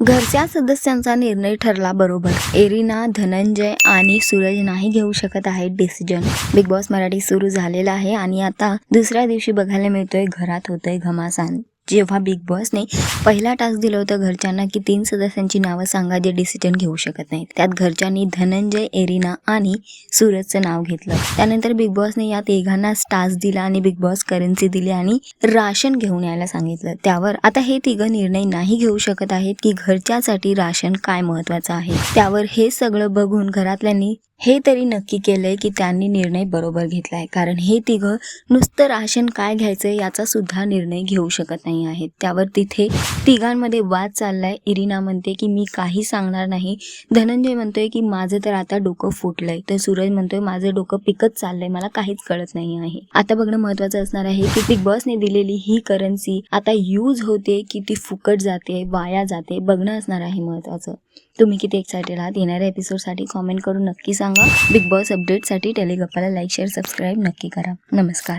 घरच्या सदस्यांचा निर्णय ठरला बरोबर. एरिना धनंजय आणि सूरज नाही घेऊ शकत आहेत डिसिजन बिग बॉस मराठी सुरू झालेला आहे आणि आता दुसऱ्या दिवशी बघायला मिळतोय घरात होतोय घमासान. जेव्हा बिग बॉसने पहिला टास्क दिलं होतं घरच्यांना की तीन सदस्यांची नावं सांगा जे डिसिजन घेऊ शकत नाहीत. त्यात घरच्यांनी धनंजय एरिना आणि सूरजचं नाव घेतलं. त्यानंतर बिग बॉसने या तिघांना टास्क दिला आणि बिग बॉस करन्सी दिली आणि राशन घेऊन यायला सांगितलं. त्यावर आता हे तिघं निर्णय नाही घेऊ शकत आहेत की घरच्यासाठी राशन काय महत्वाचं आहे. त्यावर हे सगळं बघून घरातल्यांनी हे तरी नक्की केलंय की त्यांनी निर्णय बरोबर घेतलाय. कारण हे तिघं नुसतं राशन काय घ्यायचं याचा सुद्धा निर्णय घेऊ शकत नाही आहेत. त्यावर तिथे तिघांमध्ये वाद चाललाय. इरिना म्हणते की मी काही सांगणार नाही. धनंजय म्हणतोय की माझं तर आता डोकं फुटलंय. तर सूरज म्हणतोय माझं डोकं पिकत चाललंय. मला काहीच कळत नाही आहे. आता बघणं महत्वाचं असणार आहे की बिग बॉसने दिलेली ही करन्सी आता यूज होते की ती फुकट जाते वाया जाते. बघणं असणार आहे महत्वाचं तुम्ही किती एक्सायटेड आहात? येणाऱ्या एपिसोडसाठी कॉमेंट करून नक्की सांगा. बिग बॉस अपडेटसाठी टेलिगप्पाला लाईक शेअर सबस्क्राईब नक्की करा. नमस्कार.